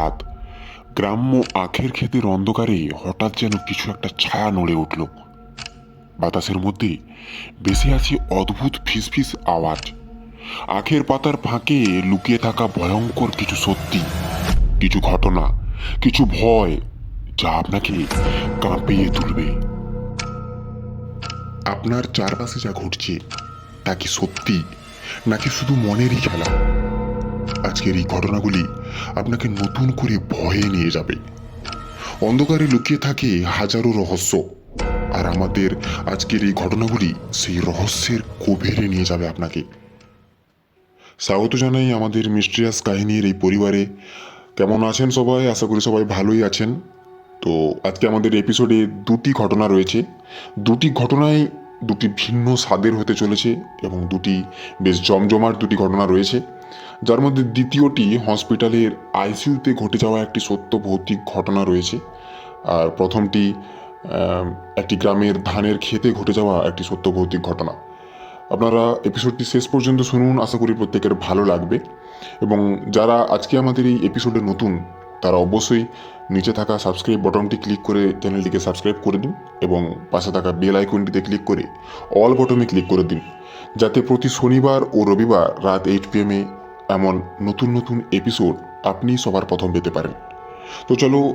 রাত। গ্রাম্য আখের ক্ষেতের অন্ধকারে হঠাৎ যেন কিছু একটা ছায়া নড়ে উঠল। বাতাসের মধ্যে বেশি আছে অদ্ভুত ফিসফিস আওয়াজ। আখের পাতার ফাঁকে লুকিয়ে থাকা ভয়ঙ্কর কিছু সত্যি, কিছু ঘটনা, কিছু ভয় যা আপনাকে কাঁপিয়ে তুলবে। আপনার চারপাশে যা ঘটছে, তা কি সত্যি, নাকি শুধু মনেরই খেলা? আজকের এই ঘটনাগুলি আপনাকে নতুন করে ভয়ে নিয়ে যাবে। অন্ধকারে লুকিয়ে থাকে হাজারো রহস্য, আর আমাদের আজকের এই ঘটনাগুলি সেই রহস্যের গভীরে নিয়ে যাবে আপনাকে। স্বাগত জানাই আমাদের মিস্ট্রিয়াস কাহিনীর এই পরিবারে। কেমন আছেন সবাই? আশা করি সবাই ভালোই আছেন। তো আজকে আমাদের এপিসোডে দুটি ঘটনা রয়েছে। দুটি ঘটনায় দুটি ভিন্ন স্বাদের হতে চলেছে এবং দুটি বেশ জমজমাট দুটি ঘটনা রয়েছে। যার মধ্যে দ্বিতীয়টি হসপিটালের আইসিইউতে ঘটে যাওয়া একটি সত্য ভৌতিক ঘটনা রয়েছে। আর প্রথমটি একটি গ্রামের ধানের খেতে ঘটে যাওয়া একটি সত্য ভৌতিক ঘটনা। আপনারা এপিসোডটি শেষ পর্যন্ত শুনুন, আশা করি প্রত্যেকের ভালো লাগবে। এবং যারা আজকে আমাদের এই এপিসোডে নতুন, তারা অবশ্যই নিচে থাকা সাবস্ক্রাইব বটনটি ক্লিক করে চ্যানেলটিকে সাবস্ক্রাইব করে দিন এবং পাশে থাকা বেল আইকনটিতে ক্লিক করে অল বটনে ক্লিক করে দিন। যাতে প্রতি শনিবার ও রবিবার রাত এইট পিএমে এমন নতুন নতুন এপিসোড আপনি সবার প্রথম পেতে পারেন। তো চলো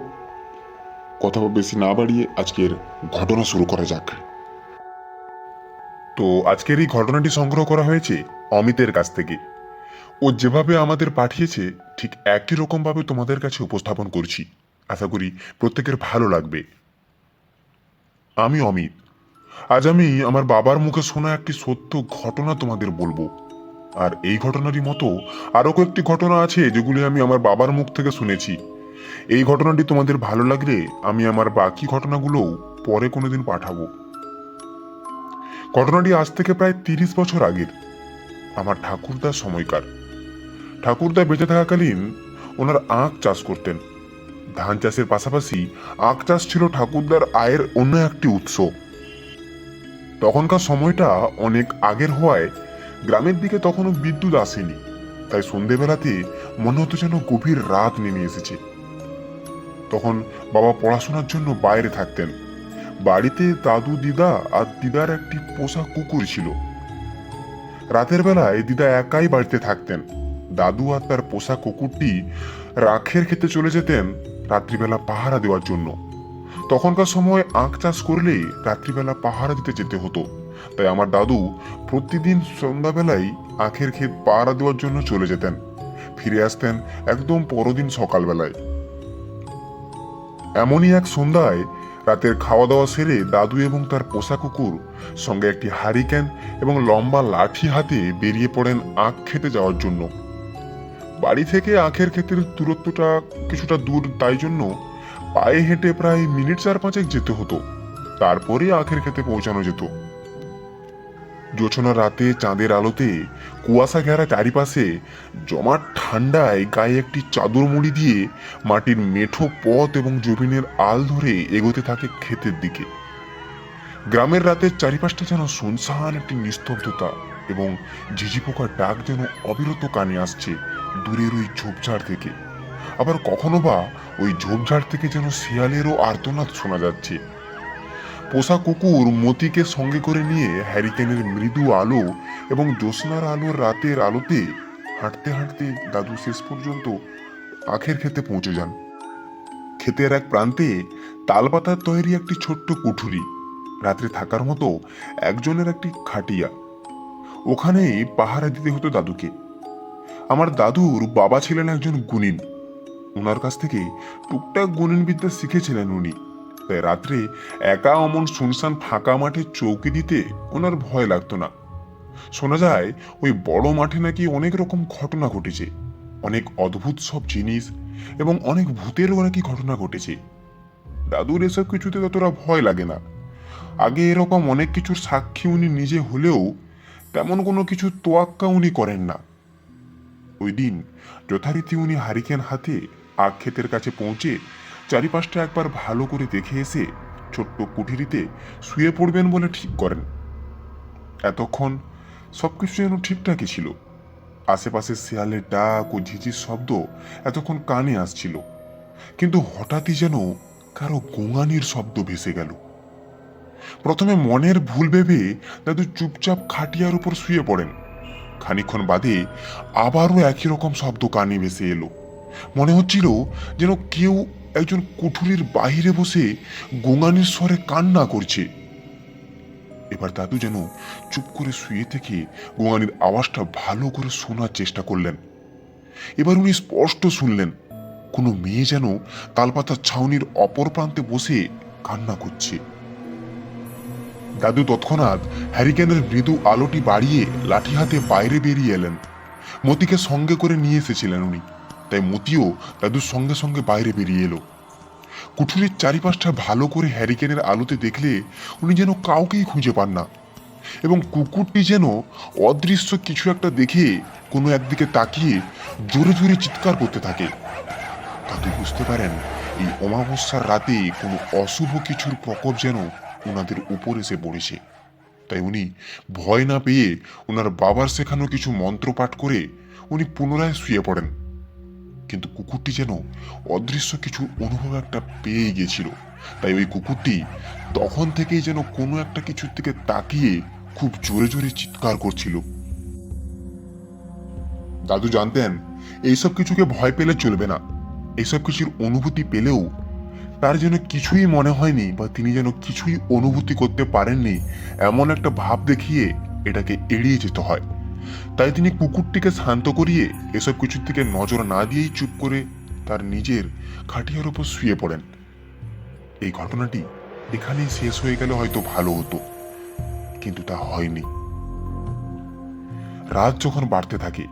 কথা বেশি না বাড়িয়ে আজকের ঘটনা শুরু করা যাক। তো আজকের এই ঘটনাটি সংগ্রহ করা হয়েছে অমিতের কাছ থেকে। ও যেভাবে আমাদের পাঠিয়েছে, ঠিক একই রকমভাবে তোমাদের কাছে উপস্থাপন করছি। আশা করি প্রত্যেকের ভালো লাগবে। আমি অমিত। আজ আমি আমার বাবার মুখে শোনা একটি সত্য ঘটনা তোমাদের বলব। আর এই ঘটনারই মতো আরও কয়েকটি ঘটনা আছে যেগুলি আমি আমার বাবার মুখ থেকে শুনেছি। এই ঘটনাটি তোমাদের ভালো লাগলে আমি আমার বাকি ঘটনাগুলোও পরে কোনোদিন পাঠাবো। ঘটনাটি আজ থেকে প্রায় তিরিশ বছর আগের। আমার ঠাকুরদার সময়কার। ঠাকুরদা বেঁচে থাকাকালীন ওনার আখ চাষ করতেন। ধান চাষের পাশাপাশি আখ চাষ ছিল ঠাকুরদার আয়ের অন্য একটি উৎস। তখনকার সময়টা অনেক আগের হওয়ায় গ্রামের দিকে তখনও বিদ্যুৎ আসেনি, তাই সন্ধেবেলাতে মনে হতো যেন গভীর রাত নেমে এসেছে। তখন বাবা পড়াশোনার জন্য বাইরে থাকতেন। বাড়িতে দাদু, দিদা আর দিদার একটি পোষা কুকুর ছিল। রাতের বেলায় দিদা একাই বাড়িতে থাকতেন। দাদু আর তার পোষা কুকুরটি রাখের খেতে চলে যেতেন রাত্রিবেলা পাহারা দেওয়ার জন্য। তখনকার সময় আখ চাষ করলে রাত্রিবেলা পাহারা দিতে যেতে হতো। তাই আমার দাদু প্রতিদিন সন্ধ্যাবেলায় আখের ক্ষেত পাহারা দেওয়ার জন্য চলে যেতেন। ফিরে আসতেন একদম পরদিন সকালবেলায়। এমনই এক সন্ধ্যায় রাতের খাওয়া দাওয়া সেরে দাদু এবং তার পোষা কুকুর সঙ্গে একটি হারিকেন এবং লম্বা লাঠি হাতে বেরিয়ে পড়েন আখ খেতে যাওয়ার জন্য। বাড়ি থেকে আখের ক্ষেতের দূরত্বটা কিছুটা দূর তাই জন্য পায়ে হেঁটে প্রায় মিনিট চার পাঁচেক যেতে হতো। তারপরে আখের খেতে পৌঁছানো যেত। জোছনা রাতে চাঁদের আলোতে কুয়াশা ঘেরা চারিপাশে জমাট ঠান্ডায় গায়ে একটি চাদর মুড়ি দিয়ে মাটির মেঠো পথ এবং জমিনের আল ধরে এগোতে থাকে ক্ষেতের দিকে। গ্রামের রাতের চারিপাশটা যেন শুনশান একটি নিস্তব্ধতা এবং ঝিঝি পোকার ডাক যেন অবিরত কানে আসছে দূরের ওই ঝোপঝাড় থেকে। আবার কখনো বা ওই ঝোপঝাড় থেকে যেন শিয়ালেরও আর্তনাদ শোনা যাচ্ছে। পোষা কুকুর মতিকে সঙ্গে করে নিয়ে হ্যারিকেনের মৃদু আলো এবং জ্যোৎস্নার আলোর রাতের আলোতে হাঁটতে হাঁটতে দাদু শেষ পর্যন্ত আখের খেতে পৌঁছে যান। ক্ষেতের এক প্রান্তে তালপাতার তৈরি একটি ছোট্ট কুঠুরি, রাত্রে থাকার মতো একজনের একটি খাটিয়া। ওখানেই পাহারা দিতে হতো দাদুকে। আমার দাদুর বাবা ছিলেন একজন গুণিন। ওনার কাছ থেকে টুকটাক গুণিন বিদ্যা শিখেছিলেন উনি। রাত্রে একা অমন শুনশান ফাঁকা মাঠে চৌকি দিতে ওনার ভয় লাগতো না। শোনা যায়, ওই বড় মাঠে নাকি অনেক রকম ঘটনা ঘটেছে। অনেক অদ্ভুত সব জিনিস এবং অনেক ভূতেরও নাকি ঘটনা ঘটেছে। দাদুর এসব কিছুতে ততটা ভয় লাগে না। আগে এরকম অনেক কিছুর সাক্ষী উনি নিজে হলেও তেমন কোনো কিছু তোয়াক্কা উনি করেন না। ওই দিন যথারীতি উনি হারিকেন হাতে আখ ক্ষেতের কাছে পৌঁছে চারিপাশটা একবার ভালো করে দেখে এসে ছোট্ট কুঠিরিতে শুয়ে পড়বেন বলে ঠিক করেন। এতক্ষণ সবকিছু যেন ঠিকঠাকই ছিল। আশেপাশে শেয়ালের ডাক ও ঝিঝির শব্দ এতক্ষণ কানে আসছিল। কিন্তু হঠাৎই যেন কারও গোঙানির শব্দ ভেসে গেল। প্রথমে মনের ভুল ভেবে দাদু চুপচাপ খাটিয়ার উপর শুয়ে পড়েন। খানিক্ষণ বাদে আবারও একই রকম শব্দ কানে ভেসে এলো। মনে হচ্ছিল যেন কেউ একজন কুঠুরির বাহিরে বসে গোঙানির স্বরে কান্না করছে। এবার দাদু যেন চুপ করে শুয়ে থেকে গোঙানির আওয়াজটা ভালো করে শোনার চেষ্টা করলেন। এবার উনি স্পষ্ট শুনলেন, কোনো মেয়ে যেন তালপাতার ছাউনির অপর প্রান্তে বসে কান্না করছে। দাদু তৎক্ষণাৎ হ্যারিকেনের মৃদু আলোটি বাড়িয়ে লাঠি হাতে বাইরে বেরিয়ে এলেন। মতিকে সঙ্গে করে নিয়ে এসেছিলেন উনি। তাই মতিও দাদুর সঙ্গে সঙ্গে বাইরে বেরিয়ে এলো। কুঠুরির চারিপাশটা ভালো করে হ্যারিকেনের আলোতে দেখলে উনি যেন কাউকেই খুঁজে পান না এবং কুকুরটি যেন অদৃশ্য কিছু একটা দেখে কোনো একদিকে তাকিয়ে জোরে জোরে চিৎকার করতে থাকে। দাদু বুঝতে পারেন, এই অমাবস্যার রাতে কোনো অশুভ কিছুর প্রকোপ যেন ওনাদের উপর এসে পড়েছে। তাই উনি ভয় না পেয়ে ওনার বাবার শেখানো কিছু মন্ত্র পাঠ করে উনি পুনরায় শুয়ে পড়েন। কিন্তু কুকুরটি যেন অদৃশ্য কিছু অনুভব একটা পেয়ে গিয়েছিল। তাই ওই কুকুরটি তখন থেকেই যেন কোনো একটা কিছুর দিকে তাকিয়ে খুব জোরে জোরে চিৎকার করছিল। দাদু জানতেন, এইসব কিছুকে ভয় পেলে চলবে না। এইসব কিছুর অনুভূতি পেলেও তার যেন কিছুই মনে হয়নি বা তিনি যেন কিছুই অনুভূতি করতে পারেননি, এমন একটা ভাব দেখিয়ে এটাকে এড়িয়ে যেতে হয়। তাই তিনি কুকুরটিকে শান্ত করিয়ে এসব কিছুর দিকে নজর না দিয়েই চুপ করে তার নিজের খাটিয়ার উপর শুয়ে পড়েন। এই ঘটনাটি এখানেই শেষ হয়ে গেলে হয়তো ভালো হতো, কিন্তু তা হয়নি। রাত যখন বাড়তে থাকে,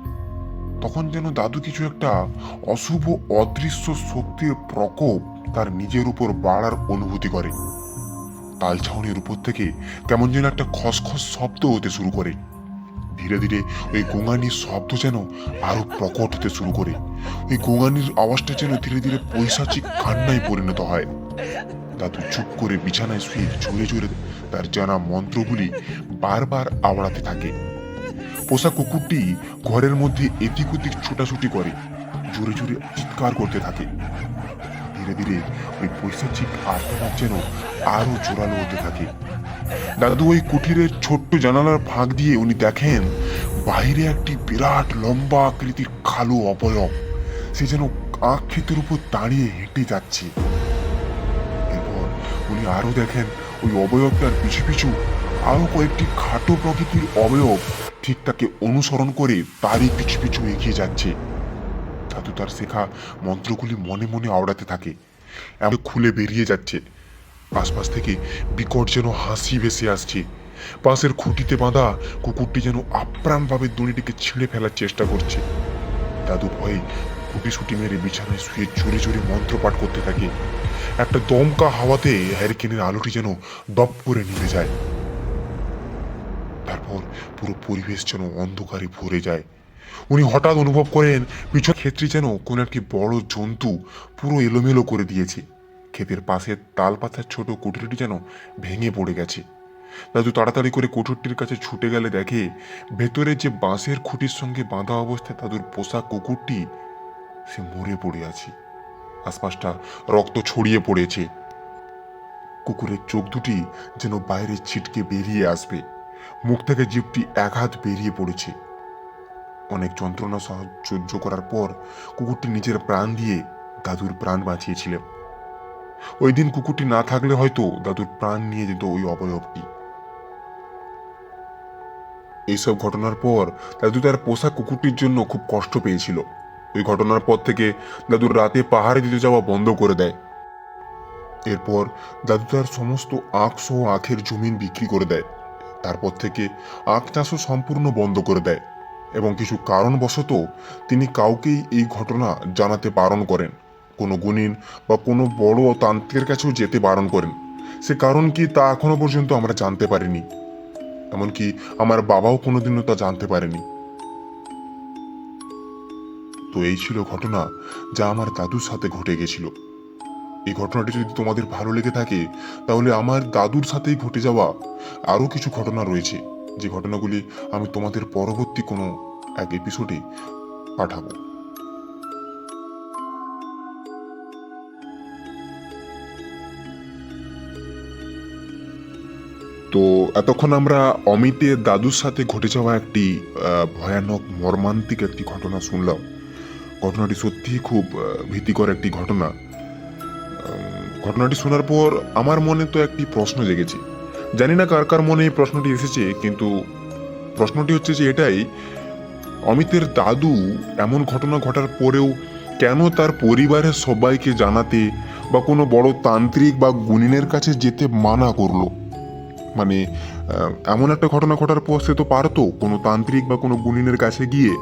তখন যেন দাদু কিছু একটা অশুভ, অদৃশ্য শক্তির প্রকোপ তার নিজের উপর বাড়ার অনুভূতি করে। তাল ছাউনির উপর থেকে কেমন যেন একটা খসখস শব্দ হতে শুরু করে। ধীরে ধীরে ওই গোঙানির শব্দ যেন আরও প্রকট হতে শুরু করে। ওই গোঙানির আওয়াজটা যেন ধীরে ধীরে পৈশাচিক কান্নায় পরিণত হয়। দাদু চুপ করে বিছানায় শুয়ে জোরে জোরে তার জানা মন্ত্রগুলি বারবার আওড়াতে থাকে। পোষা কুকুরটি ঘরের মধ্যে এদিক ওদিক ছোটাছুটি করে, জোরে জোরে চিৎকার করতে থাকে। ধীরে ধীরে ওই পৈশাচিক আর্তনাদ যেন আরও জোরালো হতে থাকে। দাদু ওই কুঠিরের ছোট্ট জানালার ফাঁক দিয়ে উনি দেখেন, বাইরে একটি বিরাট লম্বা আকৃতির কালো অবয়ব। সে যেন আখ ক্ষেতের উপর দাঁড়িয়ে হেঁটে যাচ্ছে। এরপর উনি আরও দেখেন, ওই অবয়বটার পিছু পিছু আরও কয়েকটি খাটো প্রকৃতির অবয়ব ঠিক তাকে অনুসরণ করে তারই পিছু পিছু এগিয়ে যাচ্ছে। দাদু তার শেখা মন্ত্রগুলি মনে মনে আওড়াতে থাকে। এমন খুলে বেরিয়ে যাচ্ছে। আশপাশ থেকে বিকট যেন হাসি ভেসে আসছে। পাশের খুঁটিতে বাঁধা কুকুরটি যেন আপ্রাণভাবে দড়িটিকে ছিঁড়ে ফেলার চেষ্টা করছে। দাদু ভয়ে খুঁটি ছুটি মেরে বিছানায় শুয়ে জোরে জোরে মন্ত্রপাঠ করতে থাকে। একটা দমকা হাওয়াতে হ্যারিকেনের আলোটি যেন দপ করে নিভে যায়। তারপর পুরো পরিবেশ যেন অন্ধকারে ভরে যায়। উনি হঠাৎ অনুভব করেন পিছন ক্ষেত্রে যেন কোন একটি বড় জন্তু পুরো এলোমেলো করে দিয়েছে। ক্ষেতের পাশে তাল পাতার ছোট কুঠুরিটি যেন ভেঙে পড়ে গেছে। দাদু তাড়াতাড়ি করে কুঠুরটির কাছে ছুটে গেলে দেখে ভেতরে যে বাঁশের খুঁটির সঙ্গে বাঁধা অবস্থায় দাদুর পোষা কুকুরটি, সে মরে পড়ে আছে। আশপাশটা রক্ত ছড়িয়ে পড়েছে। কুকুরের চোখ দুটি যেন বাইরে ছিটকে বেরিয়ে আসবে। মুখ থেকে জীবটি এক হাত বেরিয়ে পড়েছে। অনেক যন্ত্রণা সহ সহ্য করার পর কুকুরটি নিজের প্রাণ দিয়ে দাদুর প্রাণ বাঁচিয়েছিল। ওই দিন কুকুরটি না থাকলে হয়তো দাদুর প্রাণ নিয়ে যেত ওই অবয়বটি। এইসব ঘটনার পর দাদু তার পোষা কুকুরটির জন্য খুব কষ্ট পেয়েছিল। ওই ঘটনার পর থেকে দাদুর রাতে পাহাড়ে দিতে যাওয়া বন্ধ করে দেয়। এরপর দাদু তার সমস্ত আখ সহ আখের জমিন বিক্রি করে দেয়। তারপর থেকে আখ চাষও সম্পূর্ণ বন্ধ করে দেয়। এবং কিছু কারণবশত তিনি কাউকেই এই ঘটনা জানাতে বারণ করেন। কোনো গুণিন বা কোনো বড় তান্ত্রিকের কাছেও যেতে বারণ করেন। সে কারণ কি তা এখনও পর্যন্ত আমরা জানতে পারিনি। এমনকি আমার বাবাও কোনোদিনও তা জানতে পারেনি। তো এই ছিল ঘটনা যা আমার দাদুর সাথে ঘটে গেছিল। এই ঘটনাটি যদি তোমাদের ভালো লেগে থাকে, তাহলে আমার দাদুর সাথেই ঘটে যাওয়া আরও কিছু ঘটনা রয়েছে। যে ঘটনাগুলি আমি তোমাদের পরবর্তী কোনো এক এপিসোডে পাঠাবো। তো এতক্ষণ আমরা অমিতের দাদুর সাথে ঘটে যাওয়া একটি ভয়ানক মর্মান্তিক একটি ঘটনা শুনলাম। ঘটনাটি সত্যিই খুব ভীতিকর একটি ঘটনা। ঘটনাটি শোনার পর আমার মনে তো একটি প্রশ্ন জেগেছে। জানি না কার কার মনে এই প্রশ্নটি এসেছে, কিন্তু প্রশ্নটি হচ্ছে যে এটাই, অমিতের দাদু এমন ঘটনা ঘটার পরেও কেন তার পরিবারের সবাইকে জানাতে বা কোনো বড় তান্ত্রিক বা গুণিনের কাছে যেতে মানা করল? মানে এমন একটা ঘটনা ঘটার পর সে তো পারতো কোনো তান্ত্রিক বা কোনো গুণিনের কাছে গিয়ে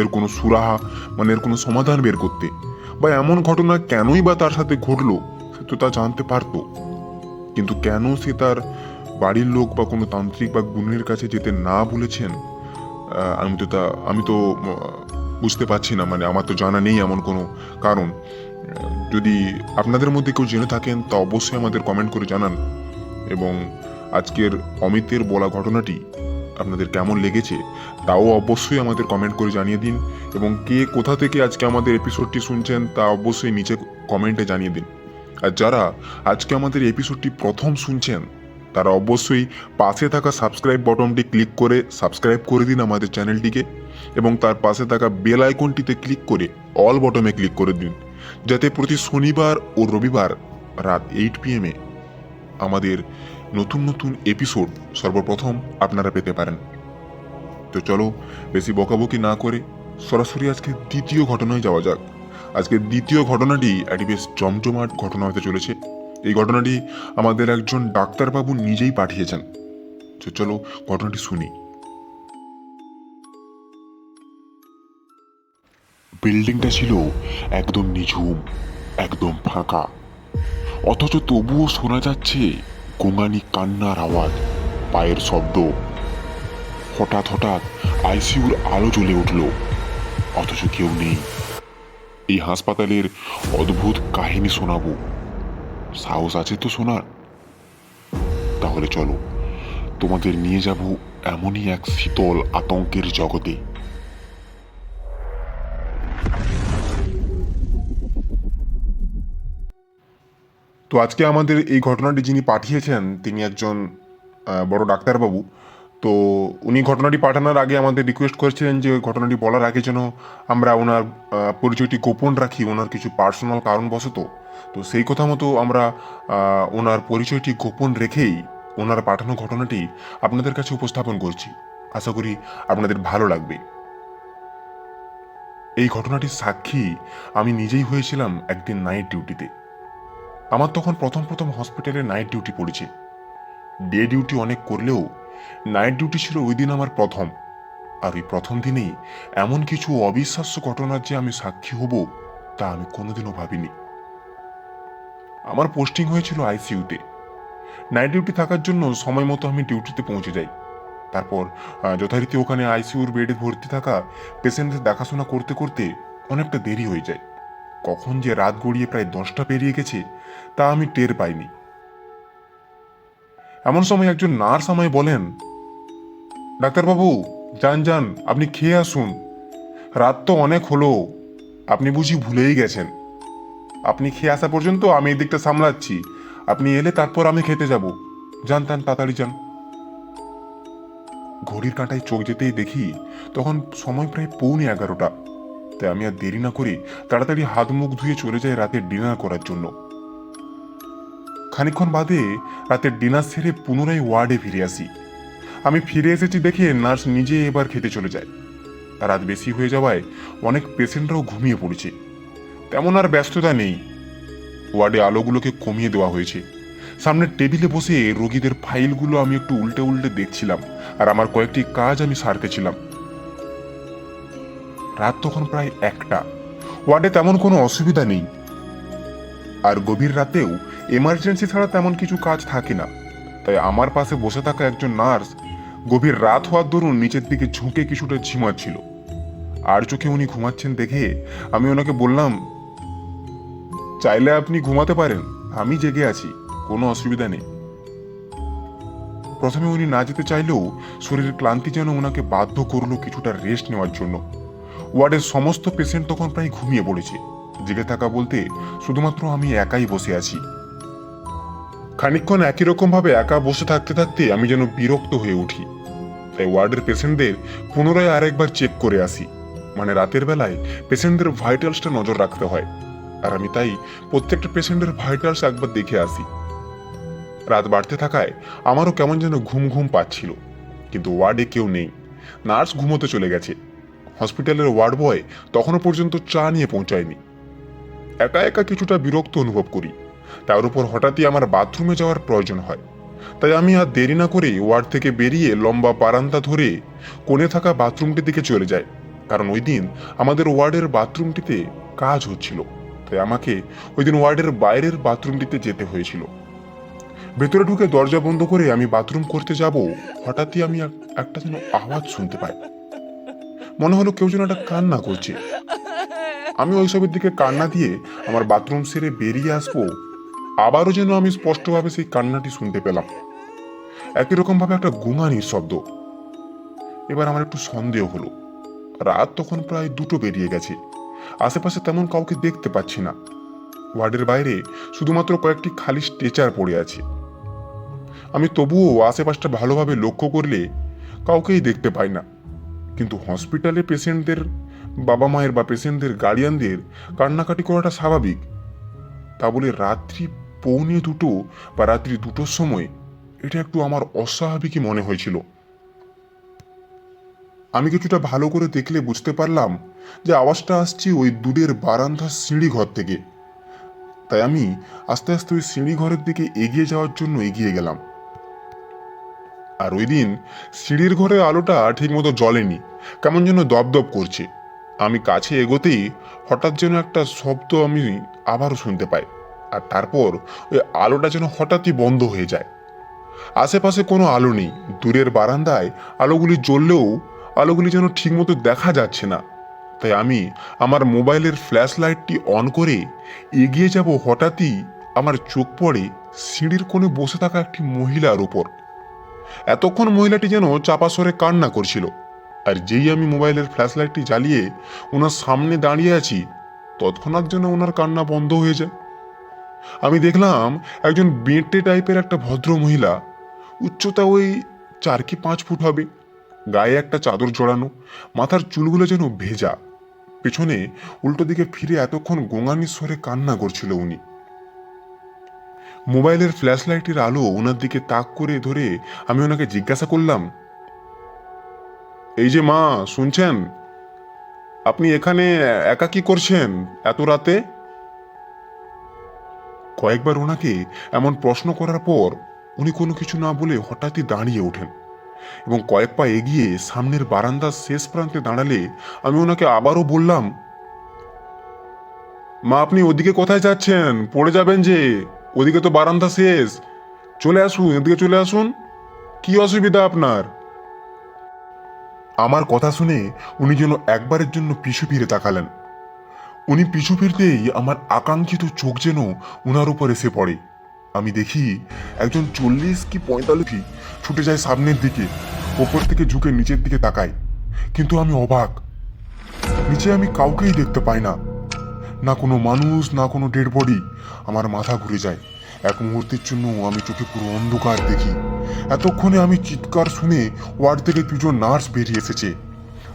এর কোনো সুরাহা মানে এর কোনো সমাধান বের করতে। বা এমন ঘটনা কেনই বা তার সাথে ঘটলো, সে তো তা জানতে পারতো। কিন্তু কেন সে তার বাড়ির লোক বা কোনো তান্ত্রিক বা গুণের কাছে যেতে না বলেছেন আমি তো তা, আমি তো বুঝতে পারছি না মানে আমার তো জানা নেই এমন কোনো কারণ। যদি আপনাদের মধ্যে কেউ জেনে থাকেন, তা অবশ্যই আমাদের কমেন্ট করে জানান। এবং আজকের অমিতের বলা ঘটনাটি আপনাদের কেমন লেগেছে, তাও অবশ্যই আমাদের কমেন্ট করে জানিয়ে দিন। এবং কে কোথা থেকে আজকে আমাদের এপিসোডটি শুনছেন, তা অবশ্যই নিচে কমেন্টে জানিয়ে দিন। আর যারা আজকে আমাদের এপিসোডটি প্রথম শুনছেন তারা অবশ্যই পাশে থাকা সাবস্ক্রাইব বটনটি ক্লিক করে সাবস্ক্রাইব করে দিন আমাদের চ্যানেলটিকে এবং তার পাশে থাকা বেল আইকনটিতে ক্লিক করে অল বটমে ক্লিক করে দিন। যাতে প্রতি শনিবার ও রবিবার রাত এইট পিএমে আমাদের নতুন নতুন এপিসোড সর্বপ্রথম আপনারা পেতে পারেন। তো চলো বেশি বকাবকি না করে সরাসরি আজকে দ্বিতীয় ঘটনায় যাওয়া যাক। আজকে দ্বিতীয় ঘটনাটি একটি বেশ জমজমাট ঘটনা হতে চলেছে। এই ঘটনাটি আমাদের একজন ডাক্তারবাবু নিজেই পাঠিয়েছেন। তো চলো ঘটনাটি শুনি। বিল্ডিংটা ছিল একদম নিঝুম, একদম ফাঁকা। অথচ তবুও শোনা যাচ্ছে গোঙানি কান্নার আওয়াজ, পায়ের শব্দ। হঠাৎ হঠাৎ আইসিইউর আলো জ্বলে উঠল, অথচ কেউ নেই। এই হাসপাতালের অদ্ভুত কাহিনী শোনাবো। সাহস আছে তো শোনার তাহলে চলো, তোমাদের নিয়ে যাব এমনই এক শীতল আতঙ্কের জগতে। তো আজকে আমাদের এই ঘটনাটি যিনি পাঠিয়েছেন, তিনি একজন বড় ডাক্তারবাবু। তো উনি ঘটনাটি পাঠানোর আগে আমাদের রিকোয়েস্ট করেছিলেন যে ওই ঘটনাটি বলার আগে যেন আমরা ওনার পরিচয়টি গোপন রাখি, ওনার কিছু পার্সোনাল কারণবশত। তো সেই কথা মতো আমরা ওনার পরিচয়টি গোপন রেখেই ওনার পাঠানো ঘটনাটি আপনাদের কাছে উপস্থাপন করছি। আশা করি আপনাদের ভালো লাগবে। এই ঘটনাটির সাক্ষী আমি নিজেই হয়েছিলাম একদিন নাইট ডিউটিতে আমার তখন প্রথম প্রথম হসপিটালে নাইট ডিউটি পড়েছে। ডে ডিউটি অনেক করলেও নাইট ডিউটি ছিল ওই দিন আমার প্রথম। আর ওই প্রথম দিনেই এমন কিছু অবিশ্বাস্য ঘটনার যে আমি সাক্ষী হব, তা আমি কোনোদিনও ভাবিনি। আমার পোস্টিং হয়েছিল আইসিইউতে। নাইট ডিউটি থাকার জন্য সময় মতো আমি ডিউটিতে পৌঁছে যাই। তারপর যথারীতি ওখানে আইসিইউর বেডে ভর্তি থাকা পেশেন্টদের দেখাশোনা করতে করতে অনেকটা দেরি হয়ে যায়। কখন যে রাত গড়িয়ে প্রায় দশটা পেরিয়ে গেছে, তা আমি টের পাইনি। এমন সময় একজন নার্স আমায় বলেন, ডাক্তারবাবু, যান যান, আপনি খেয়ে আসুন। রাত তো অনেক হলো, আপনি বুঝি ভুলেই গেছেন। আপনি খেয়ে আসা পর্যন্ত আমি এই দিকটা সামলাচ্ছি। আপনি এলে তারপর আমি খেতে যাব। যান তান তাড়াতাড়ি যান। ঘড়ির কাঁটায় চোখ যেতেই দেখি, তখন সময় প্রায় পৌনে এগারোটা। তাই আমি আর দেরি না করে তাড়াতাড়ি হাত মুখ ধুয়ে চলে যাই রাতের ডিনার করার জন্য। খানিকক্ষণ বাদে রাতের ডিনার সেরে পুনরায় ওয়ার্ডে ফিরে আসি। আমি ফিরে এসেছি দেখে নার্স নিজে এবার খেতে চলে যায়। রাত বেশি হয়ে যাওয়ায় অনেক পেশেন্টরাও ঘুমিয়ে পড়েছে। তেমন আর ব্যস্ততা নেই। ওয়ার্ডে আলোগুলোকে কমিয়ে দেওয়া হয়েছে। সামনের টেবিলে বসে রোগীদের ফাইলগুলো আমি একটু উল্টে উল্টে দেখছিলাম আর আমার কয়েকটি কাজ আমি সারতেছিলাম রাত তখন প্রায় একটা। ওয়ার্ডে তেমন কোনো অসুবিধা নেই। আর গভীর রাতেও এমার্জেন্সি ছাড়া তেমন কিছু কাজ থাকে না। তাই আমার পাশে বসে থাকা একজন নার্স গভীর রাত হওয়ার দরুন নিচের দিকে ঝুঁকে কিছুটা ঝিমাচ্ছিল। আর চোখে উনি ঘুমাচ্ছেন দেখে আমি ওনাকে বললাম, চাইলে আপনি ঘুমাতে পারেন, আমি জেগে আছি, কোনো অসুবিধা নেই। প্রথমে উনি না যেতে চাইলেও শরীরের ক্লান্তি যেন ওনাকে বাধ্য করল কিছুটা রেস্ট নেওয়ার জন্য। ওয়ার্ডের সমস্ত পেশেন্ট তখন প্রায় ঘুমিয়ে পড়েছে। জেগে থাকা বলতে শুধুমাত্র আমি একাই বসে আছি। খানিকক্ষণ একই রকমভাবে একা বসে থাকতে থাকতে আমি যেন বিরক্ত হয়ে উঠি। তাই ওয়ার্ডের পেশেন্টদের পুনরায় আরেকবার চেক করে আসি। মানে রাতের বেলায় পেশেন্টদের ভাইটালসটা নজর রাখতে হয়। আর আমি তাই প্রত্যেকটা পেশেন্টের ভাইটালস একবার দেখে আসি। রাত বাড়তে থাকায় আমারও কেমন যেন ঘুম ঘুম পাচ্ছিল। কিন্তু ওয়ার্ডে কেউ নেই। নার্স ঘুমোতে চলে গেছে। হসপিটালের ওয়ার্ড বয় তখনও পর্যন্ত চা নিয়ে পৌঁছায়নি। একা একা কিছুটা বিরক্ত অনুভব করি। তার উপর হঠাৎই আমার বাথরুমে যাওয়ার প্রয়োজন হয়। তাই আমি আর দেরি না করে ওয়ার্ড থেকে বেরিয়ে লম্বা বারান্দা ধরে কোণে থাকা বাথরুমটির দিকে চলে যাই। কারণ ওই দিন আমাদের ওয়ার্ডের বাথরুমটিতে কাজ হচ্ছিল। তাই আমাকে ওই দিন ওয়ার্ডের বাইরের বাথরুমটিতে যেতে হয়েছিল। ভেতরে ঢুকে দরজা বন্ধ করে আমি বাথরুম করতে যাব, হঠাৎই আমি একটা যেন আওয়াজ শুনতে পাই। মনে হলো কেউ যেন একটা কান্না করছে। আমি ওইসবের দিকে কান্না দিয়ে আমার বাথরুম সেরে বেরিয়ে আসব, আবারও যেন আমি স্পষ্টভাবে সেই কান্নাটি শুনতে পেলাম। একই রকম ভাবে একটা গুঙানির শব্দ। এবার আমার একটু সন্দেহ হলো। রাত তখন প্রায় দুটো বেরিয়ে গেছে। আশেপাশে তেমন কাউকে দেখতে পাচ্ছি না। ওয়ার্ডের বাইরে শুধুমাত্র কয়েকটি খালি স্ট্রেচার পড়ে আছে। আমি তবুও আশেপাশটা ভালোভাবে লক্ষ্য করলে কাউকেই দেখতে পাই না। কিন্তু হসপিটালে পেশেন্টদের বাবা মায়ের বা পেশেন্টদের গার্ডিয়ানদের কান্নাকাটি করাটা স্বাভাবিক। তা বলে রাত্রি পৌনে দুটো বা রাত্রি দুটোর সময় এটা একটু আমার অস্বাভাবিকই মনে হয়েছিল। আমি কিছুটা ভালো করে দেখলে বুঝতে পারলাম যে আওয়াজটা আসছে ওই দূরের বারান্দার সিঁড়ি ঘর থেকে। তাই আমি আস্তে আস্তে ওই সিঁড়ি ঘরের দিকে এগিয়ে যাওয়ার জন্য এগিয়ে গেলাম। আর ওই দিন সিঁড়ির ঘরের আলোটা ঠিকমতো জ্বলেনি, কেমন যেন দপদপ করছে। আমি কাছে এগোতেই হঠাৎ যেন একটা শব্দ আমি আবারও শুনতে পাই, আর তারপর ওই আলোটা যেন হঠাৎই বন্ধ হয়ে যায়। আশেপাশে কোনো আলো নেই, দূরের বারান্দায় আলোগুলি জ্বললেও আলোগুলি যেন ঠিকমতো দেখা যাচ্ছে না। তাই আমি আমার মোবাইলের ফ্ল্যাশ লাইটটি অন করে এগিয়ে যাব হঠাৎই আমার চোখ পড়ে সিঁড়ির কোণে বসে থাকা একটি মহিলার উপর। এতক্ষণ মহিলাটি যেন চাপা সরে কান্না করছিল। আর যেই আমি মোবাইলের ফ্ল্যাশ লাইটটি জ্বালিয়ে ওনার সামনে দাঁড়িয়ে আছি, তৎক্ষণাৎ যেন ওনার কান্না বন্ধ হয়ে যায়। আমি দেখলাম একজন বেঁটে টাইপের একটা ভদ্র মহিলা, উচ্চতা ওই চার কি পাঁচ ফুট হবে, গায়ে একটা চাদর জড়ানো, মাথার চুলগুলো যেন ভেজা। পেছনে উল্টো দিকে ফিরে এতক্ষণ গোঙানির স্বরে কান্না করছিল উনি। মোবাইলের ফ্ল্যাশ লাইটের আলো ওনার দিকে তাক করে ধরে আমি ওনাকে জিজ্ঞাসা করলাম এই যে মা, শুনছেন? আপনি এখানে একা কি করছেন এত রাতে? কয়েকবার ওনাকে এমন প্রশ্ন করার পর উনি কোনো কিছু না বলে হঠাৎই দাঁড়িয়ে ওঠেন এবং কয়েক পা এগিয়ে সামনের বারান্দার শেষ প্রান্তে দাঁড়ালে আমি ওনাকে আবারও বললাম, মা, আপনি ওদিকে কোথায় যাচ্ছেন? পড়ে যাবেন যে। ওদিকে তো বারান্দা শেষ। চলে আসুন, এদিকে চলে আসুন। কি অসুবিধা আপনার? আমার কথা শুনে উনি যেন একবারের জন্য পিছু ফিরে তাকালেন। উনি পিছু ফিরতেই আমার আকাঙ্ক্ষিত চোখ যেন উনার উপর এসে পড়ে। আমি দেখি একজন চল্লিশ কি পঁয়তাল্লিশ ছুটে যায় সামনের দিকে, ওপর থেকে ঝুঁকে নিচের দিকে তাকাই কিন্তু আমি অবাক। নিচে আমি কাউকেই দেখতে পাই না। না কোনো মানুষ, না কোনো ডেড বডি। আমার মাথা ঘুরে যায়। এক মুহূর্তের জন্য আমি চোখে পুরো অন্ধকার দেখি। এতক্ষণে আমি চিৎকার শুনে ওয়ার্ড থেকে দুজন নার্স বেরিয়ে এসেছে।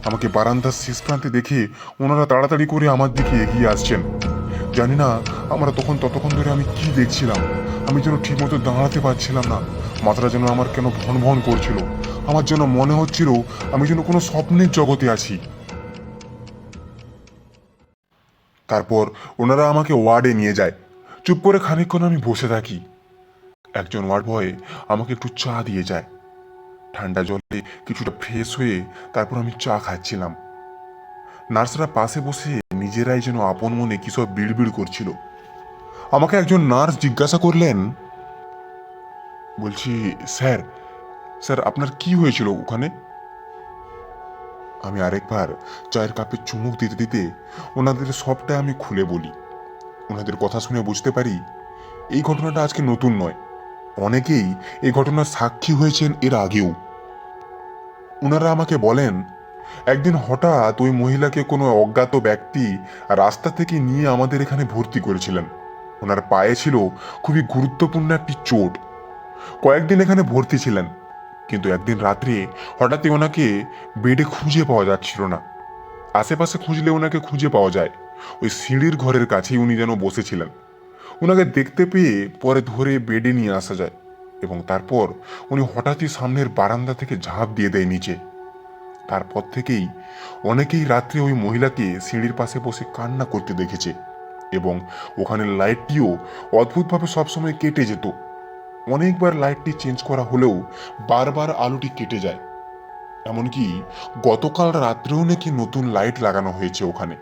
আমাকে বারান্দার শেষ প্রান্তে দেখে ওনারা তাড়াতাড়ি করে আমার দিকে এগিয়ে আসছেন। জানি না আমরা তখন ততক্ষণ ধরে আমি কি দেখছিলাম। আমি যেন ঠিকমতো দাঁড়াতে পারছিলাম না। মাথাটা যেন আমার কেন ভন ভন করছিল। আমার যেন মনে হচ্ছিল আমি যেন কোনো স্বপ্নের জগতে আছি। তারপর ওনারা আমাকে ওয়ার্ডে নিয়ে যায়। চুপ করে খানিকক্ষণ আমি বসে থাকি। একজন ওয়ার্ড বয় আমাকে একটু চা দিয়ে যায়। ঠান্ডা জলে কিছুটা ফ্রেশ হয়ে তারপর আমি চা খাচ্ছিলাম। নার্সরা পাশে বসে নিজেরাই যেন আপন মনে কিসব বিড়বিড় করছিল। আমাকে একজন নার্স জিজ্ঞাসা করলেন, বলছি, স্যার স্যার, আপনার কি হয়েছিল ওখানে? আমি আরেকবার চায়ের কাপে চুমুক দিতে দিতে ওনাদের সবটা আমি খুলে বলি। ওনাদের কথা শুনে বুঝতে পারি এই ঘটনাটা আজকে নতুন নয়। অনেকেই এই ঘটনার সাক্ষী হয়েছেন এর আগেও। ওনারা আমাকে বলেন, একদিন হঠাৎ ওই মহিলাকে কোনো অজ্ঞাত ব্যক্তি রাস্তা থেকে নিয়ে আমাদের এখানে ভর্তি করেছিলেন। ওনার পায়ে ছিল খুবই গুরুত্বপূর্ণ একটি চোট। কয়েকদিন এখানে ভর্তি ছিলেন, কিন্তু একদিন রাত্রে হঠাৎই ওনাকে বেডে খুঁজে পাওয়া যাচ্ছিল না। আশেপাশে খুঁজলে ওনাকে খুঁজে পাওয়া যায়। ওই সিঁড়ির ঘরের কাছেই উনি যেন বসেছিলেন। ওনাকে দেখতে পেয়ে পরে ধরে বেডে নিয়ে আসা যায় এবং তারপর উনি হঠাৎই সামনের বারান্দা থেকে ঝাঁপ দিয়ে দেয় নিচে। তারপর থেকেই অনেকেই রাত্রে ওই মহিলাকে সিঁড়ির পাশে বসে কান্না করতে দেখেছে এবং ওখানে লাইটটিও অদ্ভুতভাবে সবসময় কেটে যেত। অনেকবার লাইটটি চেঞ্জ করা হলেও বারবার আলোটি কেটে যায়। এমনকি গতকাল রাত্রেও নাকি নতুন লাইট লাগানো হয়েছে ওখানে।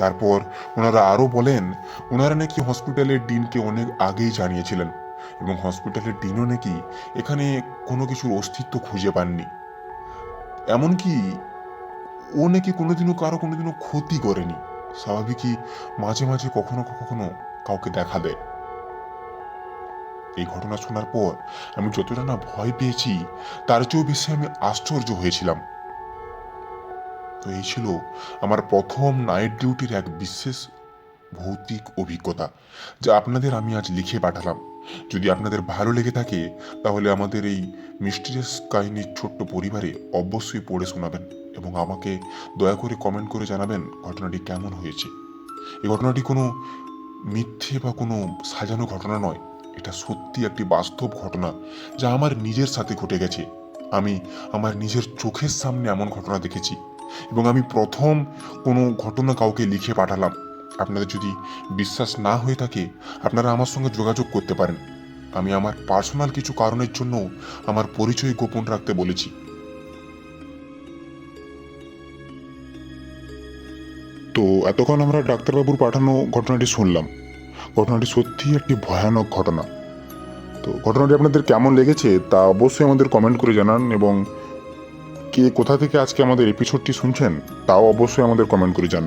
তারপর ওনারা আরও বলেন, ওনারা নাকি হসপিটালের ডিনকে অনেক আগেই জানিয়েছিলেন এবং হসপিটালের ডিনও নাকি এখানে কোনো কিছুর অস্তিত্ব খুঁজে পাননি। এমনকি ও নাকি কোনোদিনও কারও কোনোদিনও ক্ষতি করেনি। স্বাভাবিকই মাঝে মাঝে কখনো কখনো কাউকে দেখা দেয়। এই ঘটনা শোনার পর আমি যতটা না ভয় পেয়েছি, তার চেয়েও বেশি আমি আশ্চর্য হয়েছিলাম। তো এই ছিল আমার প্রথম নাইট ডিউটির এক বিশেষ ভৌতিক অভিজ্ঞতা, যা আপনাদের আমি আজ লিখে পাঠালাম। যদি আপনাদের ভালো লেগে থাকে, তাহলে আমাদের এই মিস্টিরিয়াস কাহিনীর ছোট্ট পরিবারে অবশ্যই পড়ে শোনাবেন এবং আমাকে দয়া করে কমেন্ট করে জানাবেন ঘটনাটি কেমন হয়েছে। এই ঘটনাটি কোনো মিথ্যে বা কোনো সাজানো ঘটনা নয়, এটা সত্যি একটি বাস্তব ঘটনা, যা আমার নিজের সাথে ঘটে গেছে। আমি আমার নিজের চোখের সামনে এমন ঘটনা দেখেছি। এবং আমি প্রথম কোনো ঘটনা কাউকে লিখে পাঠালাম। আপনাদের যদি বিশ্বাস না হয়ে থাকে, আপনারা আমার সঙ্গে যোগাযোগ করতে পারেন। আমি আমার পার্সোনাল কিছু কারণের জন্য আমার পরিচয় গোপন রাখতে বলেছি। তো এতক্ষণ আমরা ডাক্তারবাবুর পাঠানো ঘটনাটি শুনলাম। ঘটনাটি সত্যিই একটি ভয়ানক ঘটনা। তো ঘটনাটি আপনাদের কেমন লেগেছে তা অবশ্যই আমাদের কমেন্ট করে জানান এবং কে কোথা থেকে আজকে আমাদের এপিসোডটি শুনছেন, তাও অবশ্যই আমাদের কমেন্ট করে যান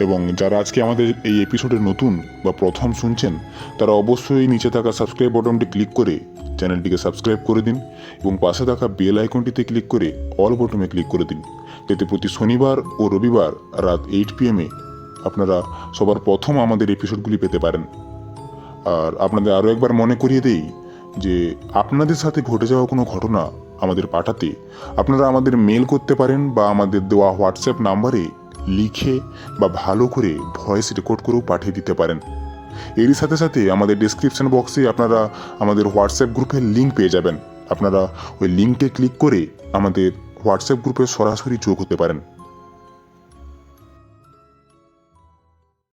এবং যারা আজকে আমাদের এই এপিসোডে নতুন বা প্রথম শুনছেন, তারা অবশ্যই নিচে থাকা সাবস্ক্রাইব বটনটি ক্লিক করে চ্যানেলটিকে সাবস্ক্রাইব করে দিন এবং পাশে থাকা বেল আইকনটিতে ক্লিক করে অল বটনে ক্লিক করে দিন। যাতে প্রতি শনিবার ও রবিবার রাত এইট পিএমে আপনারা সবার প্রথম আমাদের এপিসোডগুলি পেতে পারেন। আর আপনাদের আরও একবার মনে করিয়ে দেই যে আপনাদের সাথে ঘটে যাওয়া কোনো ঘটনা আমাদের পাঠাতে। আপনারা আমাদের মেল করতে পারেন বা আমাদের দেওয়া হোয়াটসঅ্যাপ নাম্বারে লিখে বা ভালো করে ভয়েস রেকর্ড করেও পাঠিয়ে দিতে পারেন। এরই সাথে সাথে আমাদের ডিসক্রিপশন বক্সে আপনারা আমাদের হোয়াটসঅ্যাপ গ্রুপের লিঙ্ক পেয়ে যাবেন। আপনারা ওই লিঙ্কে ক্লিক করে আমাদের হোয়াটসঅ্যাপ গ্রুপে সরাসরি যোগ হতে পারেন।